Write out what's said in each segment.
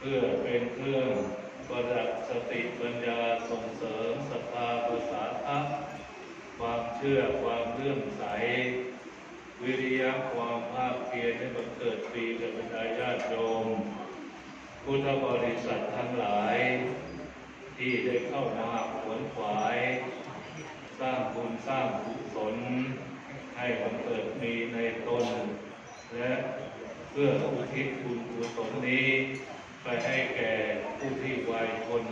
เพื่อเป็นเครื่องประดับสติปัญญาส่งเสริมศรัทธาภาษาทะความเชื่อความเลื่อมใส วิริยะความภาคเพียรให้บังเกิดปีกับบรรดาญาติโยมพุทธบริษัททั้งหลาย ที่ได้เข้ามาขวนขวาย สร้างบุญสร้างกุศลให้บังเกิดมีในตน และเพื่ออุทิศบุญกุศลนี้ ไปให้แก่ผู้ที่วายชน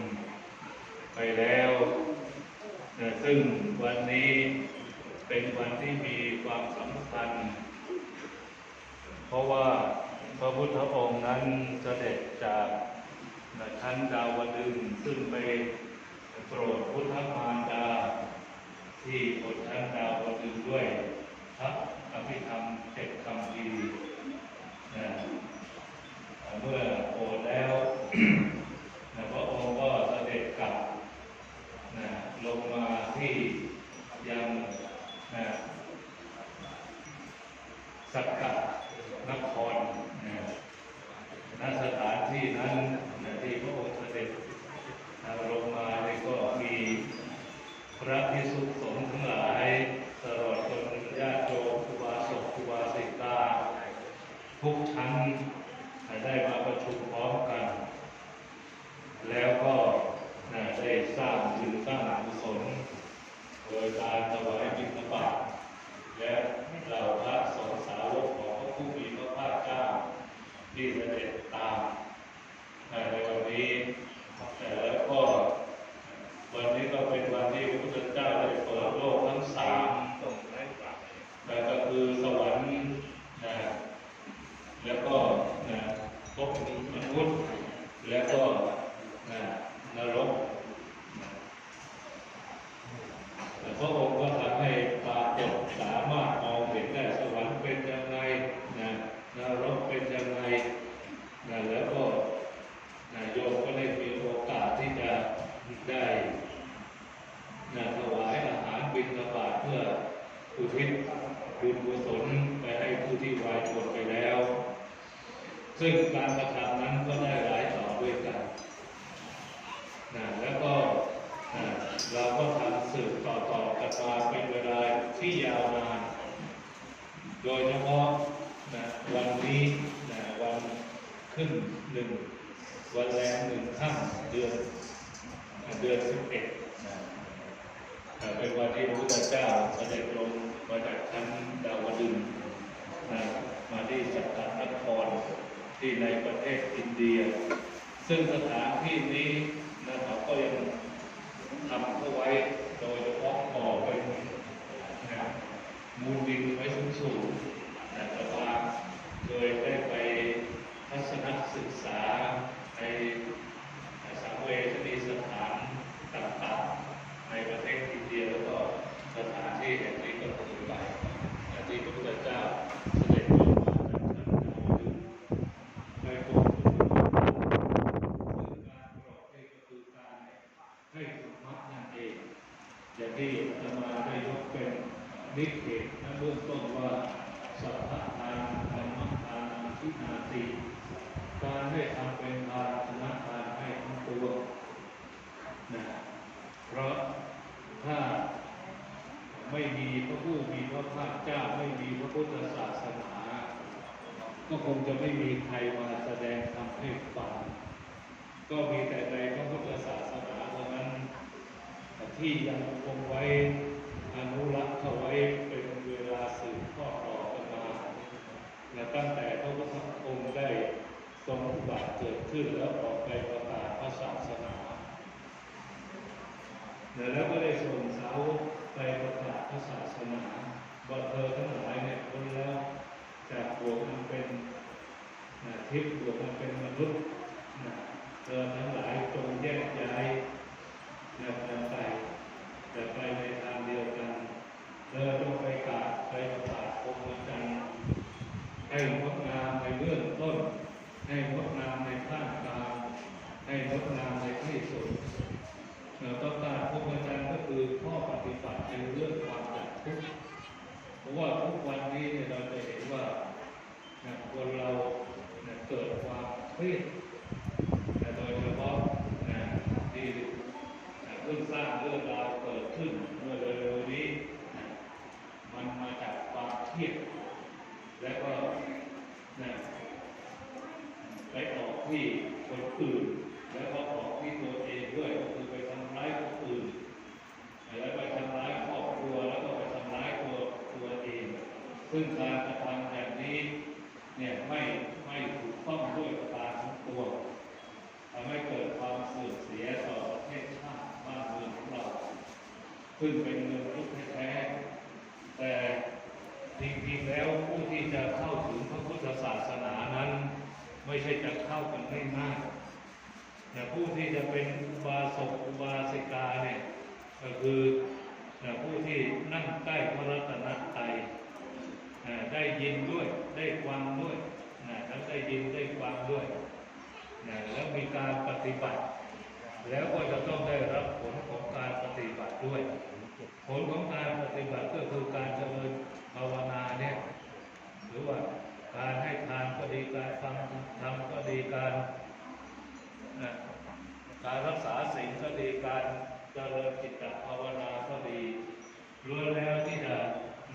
ไปแล้วนะซึ่งวันนี้เป็นวันที่มีความสำคัญ เพราะว่าพระพุทธองค์นั้นเสด็จจากชั้นดาวดึงซึ่งไปโปรดพุทธมารดา ที่บนชั้นดาวดึงด้วยพระอภิธรรมเจ็ดคำพีนะ เมื่อโปรดแล้วนะพระองค์ก็เสด็จกลับนะลงมาที่ยังนะสักกะนครนะณสถานที่นั้นนะที่พระองค์เสด็จลงมาเนี่ยก็มีพระพิสุสงฆ์ทั้งหลายตลอดจนญาติโยมครูบาศกครูบาสิกาทุกชั้นได้มาประชุมพร้อมกัน แล้วก็นะได้สร้างบุญสร้างกุศลโดยการถวายบิณฑบาต และเราพระสงฆ์สาวกของพระผู้มีพระภาคเจ้าที่เสด็จตามในวันนี้แต่แล้วก็วันนี้ก็เป็นวันที่พระพุทธเจ้าได้เปิดโลกทั้งสามนั่นก็คือสวรรค์นะแล้วก็นะภพมนุษย์แล้วก็นะนรก แต่พระองค์ก็ทำให้ปรากฏสามารถมองเห็นได้สวรรค์เป็นยังไงนะนรกเป็นยังไงนะแล้วก็นะโยมก็ได้มีโอกาสที่จะได้นะถวายอาหารบิณฑบาตเพื่ออุทิศบุญกุศลไปให้ผู้ที่วายชนไปแล้ว ซึ่งการกระทำนั้นก็ได้หลายต่อด้วยกันนะแล้วก็เราก็ทำสืบต่อต่อกันมาเป็นเวลาที่ยาวนาน โดยเฉพาะนะวันนี้นะวันขึ้นหนึ่งวันแรมหนึ่งค่ำเดือนเดือนสิบเอ็ดเป็นวันที่พระพุทธเจ้าเสด็จลงมาจากชั้นดาวดึงนะมาที่สัตตนคร ที่ในประเทศอินเดีย ซึ่งสถานที่นี้นะครับก็ยังทำเข้าไว้โดยเฉพาะก่อเป็นนะมูลดินไว้สูงสูงๆนะแต่ว่าโดยได้ไปทัศนศึกษาในสังเวชนีสถานต่างๆ ในประเทศอินเดียแล้วก็สถานที่แห่งนี้ก็คือไปนะที่พระพุทธเจ้าเสด็จลงมาจากชั้นดาวดึงส์ไปโปรดผู้ที่ซึ่งการโปรดนี่ก็คือการให้ธรรมะนั่นเองอย่างที่อาตมาได้ยกเป็นนิเขตนะเบื้องต้นว่าสัพพะทานธรรมทานทินาติการให้ทำเป็นทานชนะทานให้ทั้งตัวนะเพราะถ้า ไม่มีพระผู้มีพระภาคเจ้าไม่มีพระพุทธศาสนา ก็คงจะไม่มีใครมาแสดงธรรมให้ฟังก็มีแต่ในพระพุทธศาสนาเท่านั้นที่ยังคงไว้อนุรักษ์เข้าไว้เป็นเวลาสืบทอดต่อกันมาและตั้งแต่พระพุทธองค์ได้ทรงอุบัติเกิดขึ้นแล้วออกไปประกาศพระศาสนา แล้วก็ได้ส่งสาวก ไปประกาศพระศาสนาว่าเธอทั้งหลายเนี่ยคนแล้วจากบวกมันเป็นนะทิพย์บวกมันเป็นมนุษย์นะเธอทั้งหลายจงแยกย้ายนะกันไปแต่ไปในทางเดียวกันเธอจงไปกราบไปประกาศพรหมจรรย์ให้งดงามในเบื้องต้น ให้งดงามในท่ามกลางให้งดงามในที่สุดเราต้องการพรหมจรรย์ก็คือข้อปฏิบัติในเรื่องความดับทุกข์ เพราะว่าทุกวันนี้เนี่ยเราจะเห็นว่านะคนเรานะเกิด เครียดแต่โดยเฉพาะนะที่นะเพิ่งสร้างเรื่องราวเกิดขึ้นเมื่อเร็วๆนี้นะมันมาจากความเครียด และก็นะไปออกที่คนอื่น แล้วก็ออกที่ตัวเองด้วยก็คือไปทำร้ายคนอื่น แล้วไปทำร้ายครอบครัวแล้วก็ไปทำร้ายตัวตัวเอง ซึ่งการกระทำแบบนี้เนี่ยไม่ไม่ถูกต้องด้วยประการทั้งปวทำให้เกิดความเสื่อมเสียต่อประเทศชาติบ้านเมืองของเราซึ่งเป็นเมืองพุทธแท้แต่จริงๆแล้วผู้ที่จะเข้าถึงพระพุทธศาสนานั้น ไม่ใช่จะเข้ากันง่ายๆแต่ผู้ที่จะเป็นอุบาสกอุบาสิกาเนี่ยก็คือผู้ที่นั่งใกล้พระรัตนตรัย ได้ยินด้วยได้ฟังด้วยนะทั้งได้ยินได้ฟังด้วยนะแล้วมีการปฏิบัติ แล้วก็จะต้องได้รับผลของการปฏิบัติด้วย ผลของการปฏิบัติก็คือการเจริญภาวนาเนี่ยหรือว่าการให้ทานก็ดีการฟังธรรมก็ดีการนะการรักษาศีลก็ดีการเจริญจิตตภาวนาก็ดีล้วนแล้วที่จะ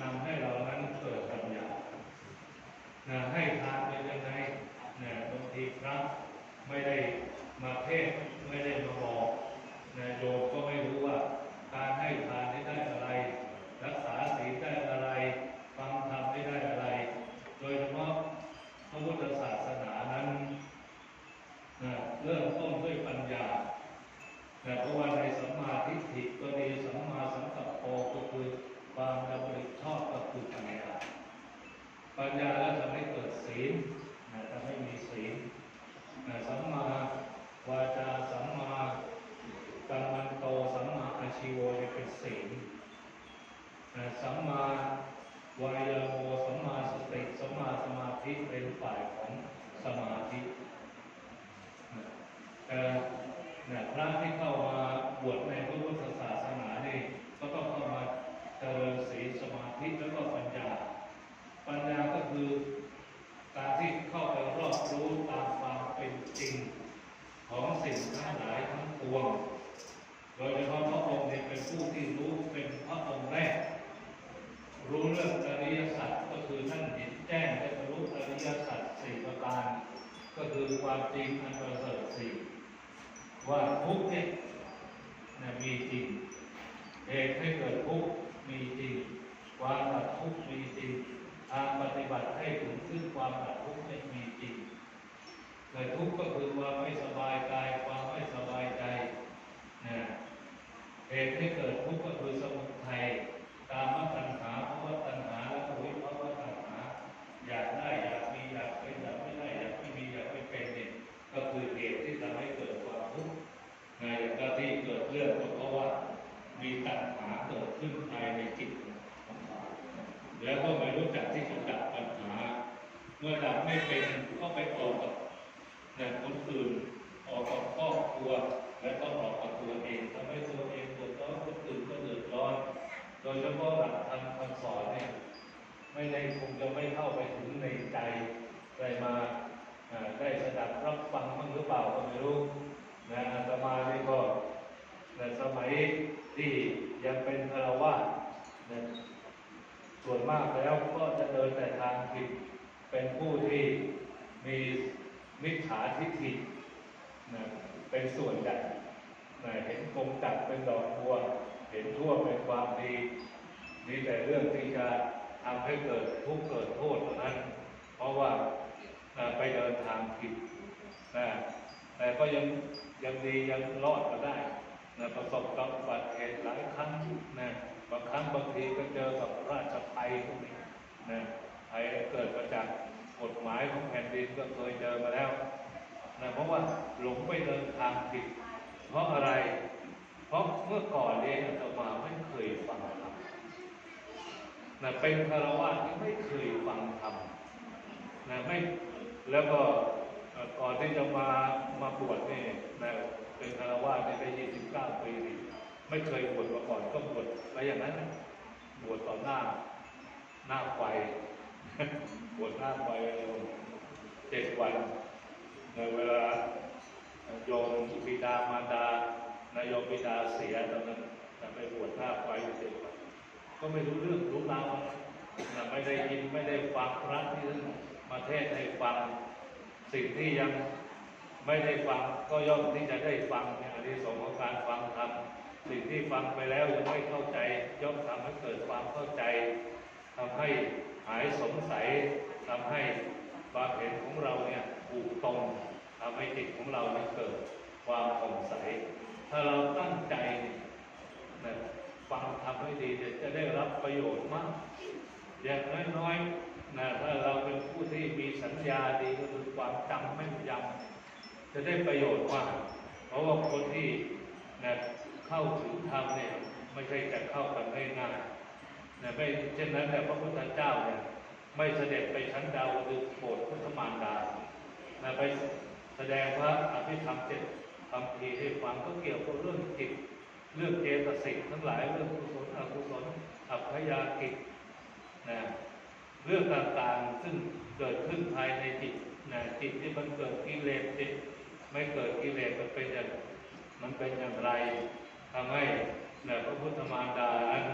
นำให้เรานั้นเกิดปัญญานะให้ทานเป็นยังไงนะบางทีพระไม่ได้มาเทศน์ไม่ได้มาบอกนะโยมก็ไม่รู้ว่า การให้ทานนี้ได้อะไร รักษาศีลได้อะไร ฟังธรรมไม่ได้อะไร โดยเฉพาะพระพุทธศาสนานั้นนะเริ่มต้นด้วยปัญญานะเพราะว่าในสัมมาทิฏฐิก็ดีสัมมาสังกัปโปก็คือความดำริชอบก็คือปัญญา ปัญญาแล้วทำให้เกิดศีลนะทำให้มีศีลนะสัมมาวาจาสัมมากัมมันโตสัมมาอาชีโวเนี่ยเป็นศีลนะสัมมาวายาโมสัมมาสติสัมมาสมาธิเป็นฝ่ายของสมาธินะแต่นะพระที่เข้ามาบวชในพระพุทธศาสนานี่ก็ต้องเข้ามาเจริญศีลสมาธิแล้วก็ปัญญา ปัญญาก็คือการที่เข้าไปรอบรู้ตามความเป็นจริง ของสิ่งทั้งหลายทั้งปวง โดยเฉพาะพระองค์เนี่ยเป็นผู้ที่รู้เป็นพระองค์แรก รู้เรื่องอริยสัจก็คือท่านเห็นแจ้งได้บรรลุอริยสัจสี่ประการ ก็ คือความจริงอันประเสริฐสี่ว่าทุกข์เนี่ยนะมีจริงเหตุให้เกิดทุกข์มีจริงความดับทุกข์มีจริงทางปฏิบัติให้ถึงซึ่งความดับทุกข์เนี่ยมีจริงแต่ทุกข์ก็คือความไม่สบายกายความไม่สบายใจนะเหตุให้เกิดทุกข์ก็คือสมุทัยกามตัณหาภวตัณหาและก็วิภวตัณหา อยากได้อยากมีอยากเป็นอยากไม่ได้อยากไม่มีอยากไม่เป็นเนี่ยก็คือเหตุที่ทำให้เกิดความทุกข์ในกที่เกิดเรื่องก็เพราะว่ามีตัณหาเกิดขึ้นภายในจิตของเรา แล้วก็ไม่รู้จักที่จะดับปัญหา เมื่อดับไม่เป็นก็ไปออกกับแต่คนอื่นออกกับครอบครัว และก็ออกกับตัวเองทำให้ตัวเองเดือดร้อนคนอื่นก็เดือดร้อน โดยเฉพาะหลักธรรมคำสอนเนี่ยไม่ได้คงจะไม่เข้าไปถึงในใจใครมาอ่าได้สดับรับฟังบ้างหรือเปล่าก็ไม่รู้นะอาตมานี่ก็ในสมัยที่ยังเป็นคารวะนะ ส่วนมากแล้วก็จะเดินแต่ทางผิด เป็นผู้ที่มีมิจฉาทิฏฐินะเป็นส่วนใหญ่นะเห็นกงจักเป็นดอกบัว เห็นทั่วเป็นความดีมีแต่เรื่องที่จะทำให้เกิดทุกข์เกิดโทษเท่านั้น เพราะว่าไปเดินทางผิดนะแต่ก็ยังยังดียังรอดมาได้นะประสบกับอุบัติเหตุหลายครั้งนะ บางครั้งบางทีก็เจอกับราชภัยพวกนี้นะภัยเกิดมาจากกฎหมายของแผ่นดินก็เคยเจอมาแล้วนะเพราะว่าหลงไปเดินทางผิด เพราะอะไร เพราะเมื่อก่อนเองอาตมาไม่เคยฟังธรรมนะเป็นคารวะที่ไม่เคยฟังธรรมนะไม่แล้วก็ก่อนที่จะมามาบวชนี่นะเป็นคารวะนี่ได้ยี่สิบเก้าปีนี่ ไม่เคยบวชมาก่อนก็บวชไปอย่างนั้น บวชต่อหน้า หน้าไฟบวชหน้าไฟเจ็ดวันในเวลาโยมบิดามารดานายโยมบิดาเสียตอนนั้นแต่ไปบวชหน้าไฟอยู่เด็กก็ไม่รู้เรื่องรู้ราวอะไรนะไม่ได้ยินไม่ได้ฟังพระที่ท่านมาเทศให้ฟังสิ่งที่ยังไม่ได้ฟังก็ย่อมที่จะได้ฟังในอันที่สงของการฟังธรรม สิ่งที่ฟังไปแล้วยังไม่เข้าใจย่อมทำให้เกิดความเข้าใจทำให้หายสงสัยทำให้ความเห็นของเราเนี่ยถูกตรงทำให้จิตของเราเนี่ยเกิดความผ่องใสถ้าเราตั้งใจนะฟังทำให้ดีจะได้รับประโยชน์มาก อย่างน้อยๆนะถ้าเราเป็นผู้ที่มีสัญญาดีก็คือความจำแม่ยำจะได้ประโยชน์มาก เพราะว่าคนที่นะ เข้าถึงธรรมเนี่ยไม่ใช่จะเข้ากันง่ายๆนะไม่เช่นนั้นเนี่พระพุทธเจ้าเนี่ยไม่เสด็จไปชั้นดาวดึงโปรดพุทธมารดานะไปแสดงพระอภิธรรมเจ็ดคำพีให้ฟังก็เกี่ยวกับเรื่องจิตเรื่องเจตสิกทั้งหลายเรื่องกุศลอกุศลอัพยากิจนะเรื่องต่างๆซึ่งเกิดขึ้นภายในจิตนะจิตที่มันเกิดกิเลสจิตไม่เกิดกิเลสมันเป็นอย่างมันเป็นอย่างไร ทำให้นะพระพุทธมารดานั้น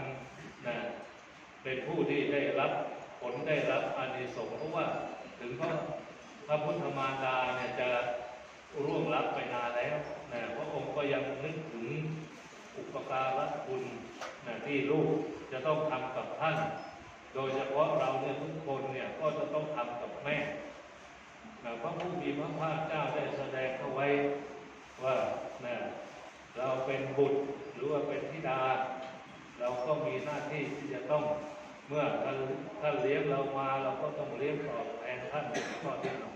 นะเป็นผู้ที่ได้รับผลได้รับอานิสงส์เพราะว่าถึงพระพระพุทธมารดาเนี่ยจะร่วงลับไปนานแล้วนะพระองค์ก็ยังนึกถึงอุปการะคุณนะที่ลูกจะต้องทำกับท่าน โดยเฉพาะเราเนี่ยทุกคนเนี่ยก็จะต้องทำกับแม่นะพระผู้มีพระภาคเจ้าได้แสดงเอาไว้ว่านะ เราเป็นบุตรหรือว่าเป็นธิดา เราก็มีหน้าที่ที่จะต้องเมื่อท่านท่านเลี้ยงเรามาเราก็ต้องเลี้ยงตอบแทนท่านข้อที่หนึ่ง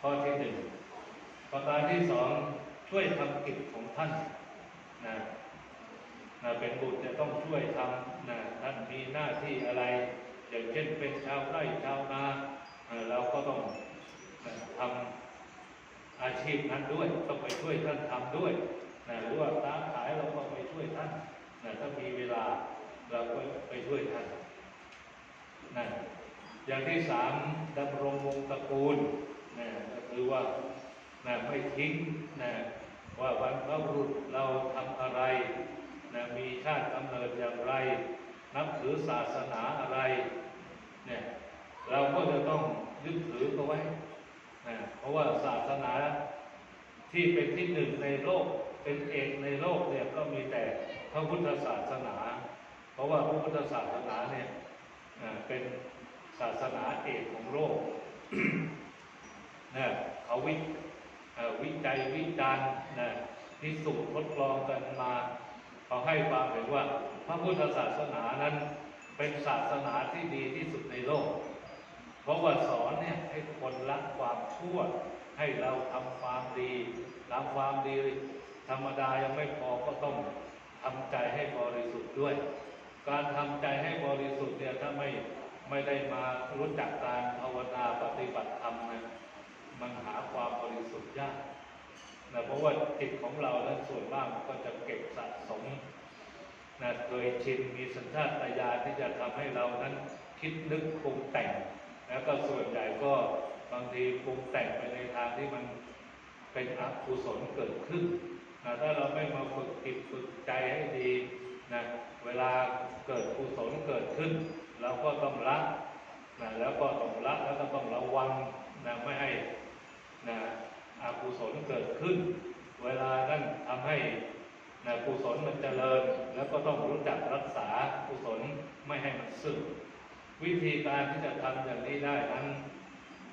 ข้อที่หนึ่งประการที่สองช่วยทำกิจของท่านนะนะเป็นบุตรจะต้องช่วยทำนะท่านมีหน้าที่อะไร อย่างเช่นเป็นชาวไร่ชาวนาเราก็ต้องนะทำอาชีพนั้นด้วย ต้องไปช่วยท่านทำด้วย นะหรือว่าค้านขายเราก็ไปช่วยท่านนะถ้ามีเวลาเราก็ไปช่วยท่านนะอย่างที่สามดำรงวงศ์ตระกูลนะก็คือว่านะไม่ทิ้งนะว่าวันพระบุรุษเราทำอะไรนะมีชาติกำเนิดอย่างไร นับถือศาสนาอะไรเนี่ยเราก็จะต้องยึดถือเอาไว้นะเพราะว่าศาสนาที่เป็นที่หนึ่งในโลก เป็นเอกในโลกเนี่ยก็มีแต่พระพุทธศาสนา เพราะว่าพระพุทธศาสนาเนี่ยเป็นศาสนาเอกของโลกนะเขาวิวิจัยวิจารณ์นะพิสูจน์ทดลองกันมาเขาให้ความเห็นว่าพระพุทธศาสนานั้นเป็นศาสนาที่ดีที่สุดในโลก เพราะว่าสอนเนี่ยให้คนละความชั่ว ให้เราทำความดีทำความดี ธรรมดายังไม่พอก็ต้องทำใจให้บริสุทธิ์ด้วย การทำใจให้บริสุทธิ์เนี่ยถ้าไม่ไม่ได้มารู้จักการภาวนาปฏิบัติธรรมนะมันหาความบริสุทธิ์ยากนะเพราะว่าจิตของเรานั้นส่วนมากมันก็จะเก็บสะสมนะเคยชินมีสัญชาตญาณที่จะทำให้เรานั้นคิดนึกปรุงแต่ง แล้วก็ส่วนใหญ่ก็บางทีปรุงแต่งไปในทางที่มันเป็นอกุศลเกิดขึ้น ถ้าเราไม่มาฝึกจิตฝึกใจให้ดีนะเวลาเกิดกุศลเกิดขึ้นเราก็ต้องละนะแล้วก็ต้องละแล้วก็ต้องระวังนะไม่ให้นะอกุศลเกิดขึ้น เวลานั้นทำให้นะกุศลมันเจริญ แล้วก็ต้องรู้จักรักษากุศลไม่ให้มันสึกวิธีการที่จะทำอย่างนี้ได้นั้น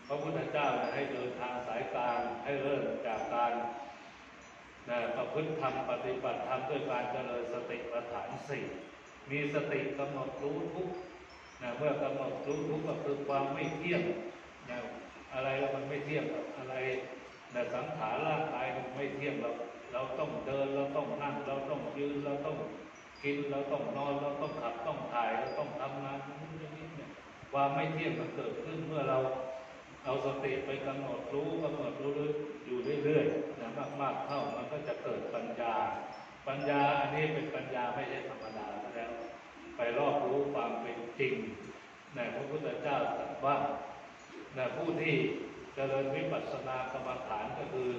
พระพุทธเจ้าให้เดินทางสายกลางให้เริ่มจากการ นะประพฤติธรรมปฏิบัติธรรมด้วยการเจริญสติปัฏฐานสี่มีสติกำหนดรู้ทุกนะเมื่อกำหนดรู้ทุกก็คือความไม่เที่ยงนะอะไรแล้วมันไม่เที่ยงอะไรนะสังขารร่างกายมันไม่เที่ยงเราเราต้องเดินเราต้องนั่งเราต้องยืนเราต้องกินเราต้องนอนเราต้องขับต้องถ่ายเราต้องทำงานนู่นนี่เนี่ยความไม่เที่ยงมันเกิดขึ้นเมื่อเรา เอาสติไปกำหนดรู้กำหนดรู้อยู่เรื่อยๆนะมากๆเข้ามันก็จะเกิดปัญญา ปัญญาอันนี้เป็นปัญญาไม่ใช่ธรรมดาแล้ว ไปรอบรู้ความเป็นจริงนพระพุทธเจ้าตรัสว่านะผู้ที่เจริญวิปัสสนากรรมฐานก็คือ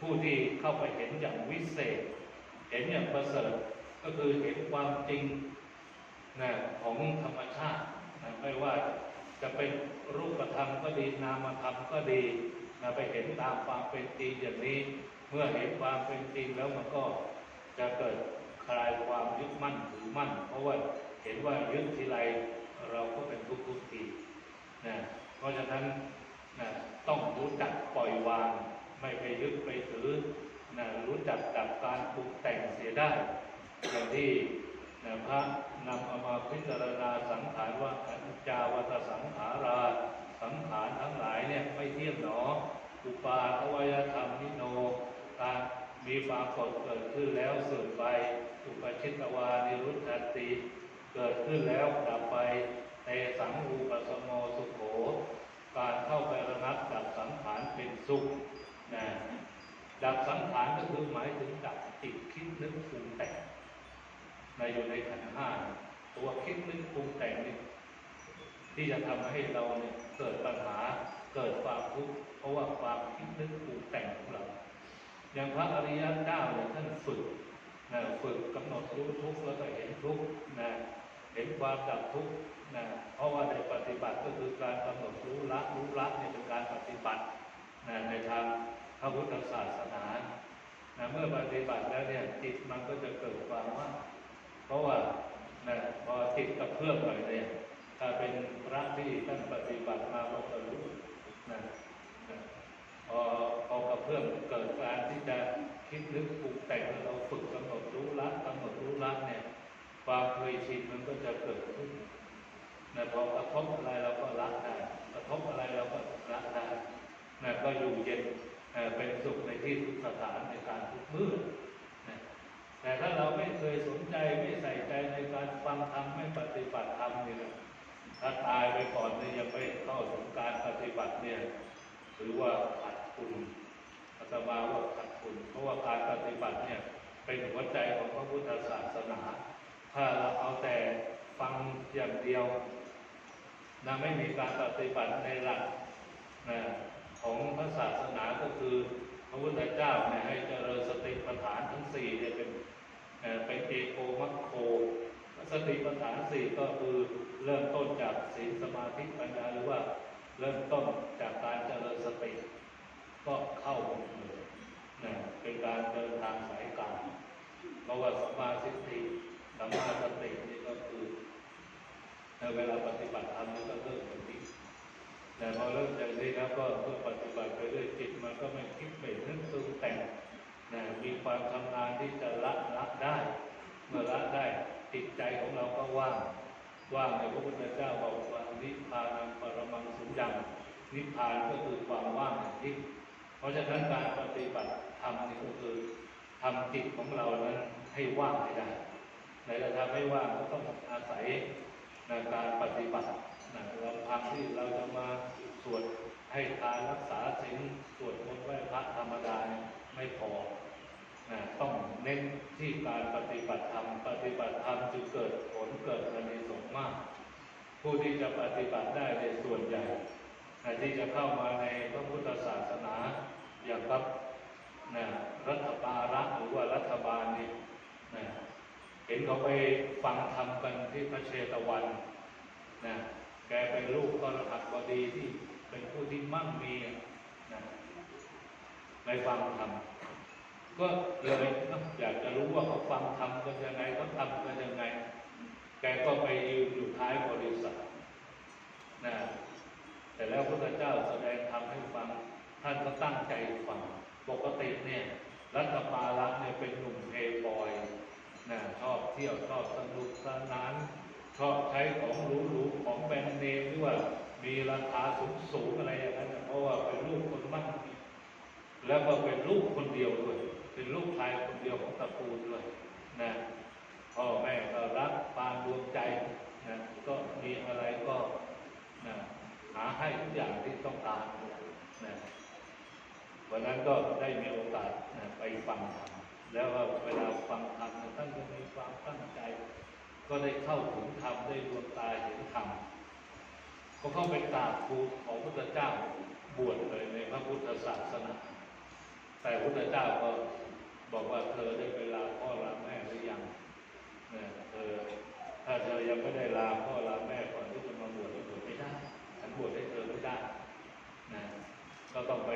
ผู้ที่เข้าไปเห็นอย่างวิเศษ เห็นอย่างประเสริฐก็คือเห็นความจริงนะของธรรมชาตินะไม่ว่าจะเป็น รูปธรรมก็ดีนามธรรมก็ดีนะไปเห็นตามความเป็นจริงอย่างนี้ เมื่อเห็นความเป็นจริงแล้วมันก็จะเกิดคลายความยึดมั่นถือมั่น เพราะว่าเห็นว่ายึดทีไรเราก็เป็นทุกข์ทุกทีนะเพราะฉะนั้นนะต้องรู้จักปล่อยวาง ไม่ไปยึดไปถือนะรู้จักดับการปรุงแต่งเสียได้อย่างที่นะพระ นำเอามาพิจารณาสังขารว่าอนิจจาวัตสังขาราสังขารทั้งหลายเนี่ยไม่เที่ยงหนอ อุปาทวยธรรมนิโนการมีปรากฏเกิดขึ้นแล้วเสื่อมไป อุปชิตวานิรุตติเกิดขึ้นแล้วดับไปในสังรูปสมโมสุโข การเข้าไประงับดับสังขารเป็นสุขนะดับสังขารก็คือหมายถึงดับจิตคิดนึกปรุงแต่ง ในอยู่ในขันธ์ห้าตัวคิดนึกปรุงแต่งนี่ที่จะทำให้เราเนี่ยเกิดปัญหาเกิดความทุกข์เพราะว่าความคิดนึกปรุงแต่งของเรา อย่างพระอริยเจ้าเนี่ยท่านฝึกนะฝึกกำหนดรู้ทุกข์แล้วก็เห็นทุกข์นะเห็นความดับทุกข์นะเพราะว่าในปฏิบัติก็คือการกำหนดรู้ละรู้ละเนี่ยเป็นการปฏิบัตินะในทางพระพุทธศาสนานะเมื่อปฏิบัติแล้วเนี่ยจิตมันก็จะเกิดความว่า ราะว่านะพอจิตกระเพื่อมหน่อยเนี่ยถ้าเป็นพระที่ท่านปฏิบัติมาก็จะรู้นะนะพอพอกระเพื่อมเกิดการที่จะคิดนึกปรุงแต่งเราฝึกกำหนดรู้ละกำหนดรู้ละเนี่ยความเคยชินมันก็จะเกิดขึ้นนะพอกระทบอะไรเราก็ละได้กระทบอะไรเราก็ละได้นะก็อยู่เย็นเอ่อเป็นสุขในที่ทุกสถานในการทุกมือ แต่ถ้าเราไม่เคยสนใจไม่ใส่ใจในการฟังธรรมไม่ปฏิบัติธรรมเนี่ยนะถ้าตายไปก่อนเนี่ยยังไม่เข้าถึงการปฏิบัติเนี่ยถือว่าขาดคุณอาตมาว่าขาดคุณเพราะว่าการปฏิบัติเนี่ยเป็นหัวใจของพระพุทธศาสนา ถ้าเราเอาแต่ฟังอย่างเดียวนะไม่มีการปฏิบัติในหลักนะของพระศาสนาก็คือพระพุทธเจ้าเนี่ยให้เจริญสติปัฏฐานทั้งสี่เนี่ยเป็นเอ่อเป็นเอโกมัคโค ส ติปัฏฐานสี่ก็คือเริ่มต้นจากศีลสมาธิปัญญาหรือว่าเริ่มต้นจากการเจริญสติ ก็เข้าหมดเลยนะเป็นการเดินทางสายกลางเพราะว่าสมาสติสมาสตินี่ก็คือในเวลาปฏิบัติธรรมนี่ก็เริ่มอย่างนี้แต่พอเริ่มจากนี้แล้วก็เมื่อปฏิบัติไปเรื่อยจิตมันก็ไม่คิดไม่นึกปรุงแต่งนะมีความทำงานที่จะละละได้ เมื่อละได้ จิตใจของเราก็ว่างว่างในพระพุทธเจ้าบอกว่านิพพานังปรมังสุญญังนิพพานก็คือความว่างอย่างยิ่เพราะฉะนั้นการปฏิบัติธรรมนี่ก็คือทำจิตของเรานั้นให้ว่างให้ได้ ในระดับให้ว่างก็ต้องอาศัยในการปฏิบัตินะเราทำที่เราจะมาสวดให้ทานรักษาศีลสวดมนต์ไหว้พระธรรมดาไม่พอ นะต้องเน้นที่การปฏิบัติธรรม ปฏิบัติธรรมจึงเกิดผลเกิดอานิสงส์มาก ผู้ที่จะปฏิบัติได้ในส่วนใหญ่นะที่จะเข้ามาในพระพุทธศาสนาอย่างกับนะรัฐบาลหรือว่ารัฐบาลนี่นะเห็นเขาไปฟังธรรมกันที่พระเชตวันนะแกเป็นลูกกรหักบดีที่เป็นผู้ที่มั่งมีนะไปฟังธรรม ก็เลยอยากจะรู้ว่าเขาฟังทำกันยังไงเขาทำกันยังไง แกก็ไปยืนอยู่ท้ายบริษัทนะแต่แล้วพระเจ้าแสดงธรรมให้ฟัง ท่านก็ตั้งใจฟัง ปกติเนี่ย รัฐบาลเนี่ยเป็นหนุ่มเพย์บอยนะชอบเที่ยวชอบสนุกสนาน ชอบใช้ของหรูๆของแบรนด์เนมหรือว่ามีราคาสูงๆอะไรอย่างนั้นนะเพราะว่าเป็นลูกคนมั่งแล้วก็เป็นลูกคนเดียวด้วย เป็นลูกชายคนเดียวของตระกูลด้วยนะพ่อแม่ก็รักปานดวงใจนะก็มีอะไรก็นะหาให้ทุกอย่างที่ต้องการนะวันนั้นก็ได้มีโอกาสนะไปฟังธรรมแล้วเวลาฟังธรรมท่านก็มีความตั้งใจ ก็ได้เข้าถึงธรรมได้ดวงตาเห็นธรรมก็เข้าไปกราบครูของพระพุทธเจ้าบวชเลยในพระพุทธศาสนา แต่พระพุทธเจ้าก็ บอกว่าเธอได้ไปลาพ่อลาแม่หรือยังเนี่ยเธอถ้าเธอยังไม่ได้ลาพ่อลาแม่ก่อนที่จะมาบวชก็บวชไม่ได้ฉันบวชให้เธอไม่ได้นะก็ต้องไป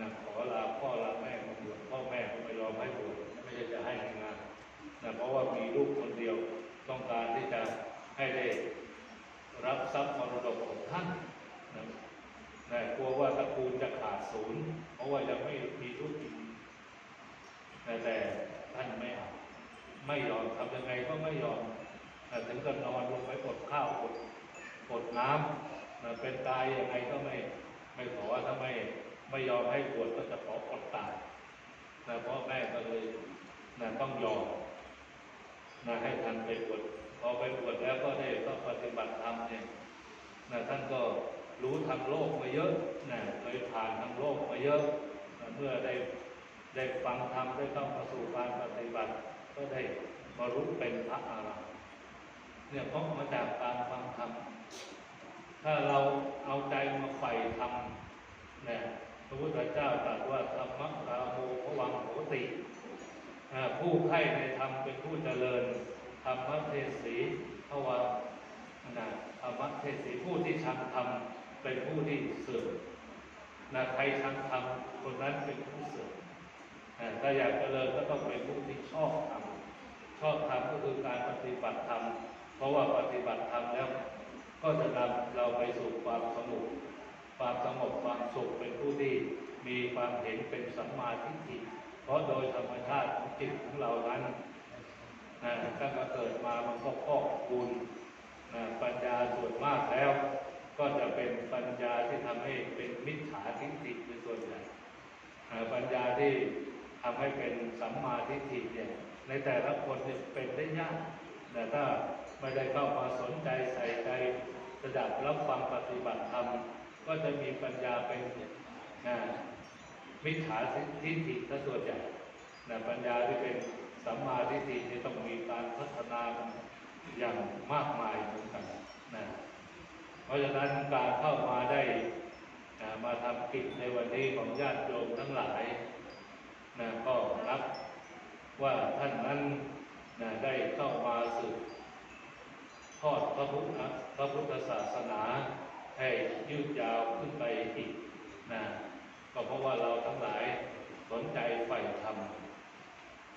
นะขอลาพ่อลาแม่มาบวชพ่อแม่ก็ไม่ยอมให้บวชไม่ใช่จะให้งานนะเพราะว่ามีลูกคนเดียวต้องการที่จะให้ได้รับทรัพย์มรดกของท่านนะนะกลัวว่าตระกูลจะขาดศูนย์เพราะว่ายังไม่มีธุรกิจ แต่แต่ท่านไม่เอาไม่ยอมทำยังไงก็ไม่ยอมถึงกับนอนลงไปอดข้าวอดอดน้ำเป็นตายยังไงก็ไม่ไม่ขอถ้าไม่ไม่ยอมให้บวชก็จะขออดตายนะพ่อแม่ก็เลยนะต้องยอมนะให้ท่านไปบวชพอไปบวชแล้วก็ได้ก็ปฏิบัติธรรมเนี่ยนะท่านก็รู้ทางโลกมาเยอะนะเคยผ่านทางโลกมาเยอะนะเมื่อได้ ได้ฟังธรรมได้เข้ามาสู่การปฏิบัติ ก็ได้บรรลุเป็นพระอรหันต์เนี่ยเพราะมาจากการฟังธรรมถ้าเราเอาใจมาใฝ่ธรรมเนี่ยพระพุทธเจ้าตรัสว่าธรรมะราโมภวังโหติผู้ใคร่ในธรรมเป็นผู้เจริญธรรมเทศีภวะนะธรรมเทศีผู้ที่ชังธรรมเป็นผู้ที่เสื่อมนะใครชังธรรมคนนั้นเป็นผู้เสื่อม ถ้าอยากเจริญก็ต้องเป็นผู้ที่ชอบธรรมชอบธรรมก็คือการปฏิบัติธรรมเพราะว่าปฏิบัติธรรมแล้ว ก็จะนำเราไปสู่ความสงบความสงบความสุขเป็นผู้ที่มีความเห็นเป็นสัมมาทิฏฐิเพราะโดยธรรมชาติของจิตของเรานั้นนะตั้งแต่เกิดมามันก็พอกคูณนะปัญญาส่วนมากแล้ว ก็จะเป็นปัญญาที่ทำให้เป็นมิจฉาทิฏฐิเป็นส่วนใหญ่ปัญญาที่ ทำให้เป็นสัมมาทิฏฐิเนี่ยในแต่ละคนเป็นได้ยาก แต่ถ้าไม่ได้เข้ามาสนใจใส่ใจสดับรับฟังปฏิบัติธรรมก็จะมีปัญญาเป็นนะมิจฉาทิฏฐิซะส่วนใหญ่นะปัญญาที่เป็นสัมมาทิฏฐินี่ต้องมีการพัฒนาอย่างมากมายเหมือนกันนะเพราะฉะนั้นการเข้ามาได้นะมาทำกิจในวันนี้ของญาติโยมทั้งหลาย นะก็นับว่าท่านนั้นนะได้เข้ามาสืบทอดพระพุทธพระพุทธศาสนาให้ยืดยาวขึ้นไปอีกนะก็เพราะว่าเราทั้งหลายสนใจใฝ่ธรรม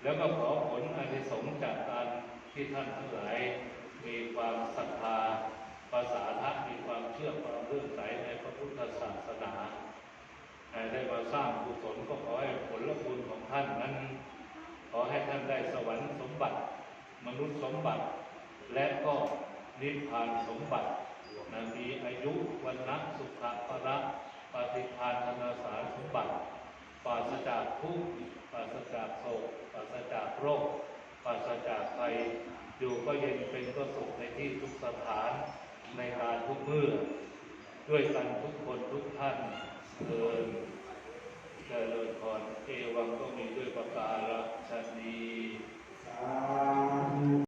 แล้วก็ขอผลอานิสงส์จากการที่ท่านทั้งหลายมีความศรัทธาภาษาทะมีความเชื่อความเลื่อมใสในพระพุทธศาสนา ได้มาสร้างกุศลก็ขอให้ผลบุญของท่านนั้น ขอให้ท่านได้สวรรค์สมบัติ มนุษย์สมบัติ และก็นิพพานสมบัตินะมีอายุวันนะสุขะพระปฏิภาณธนาสารสมบัติปราศจากทุกข์ปราศจากโศกปราศจากโรคปราศจากภัยอยู่ก็เย็นเป็นก็สุขในที่ทุกสถานในการทุกเมื่อ ด้วยกันทุกคนทุกท่าน เดินเจริญพรเอวังก็มีด้วยประการฉนี้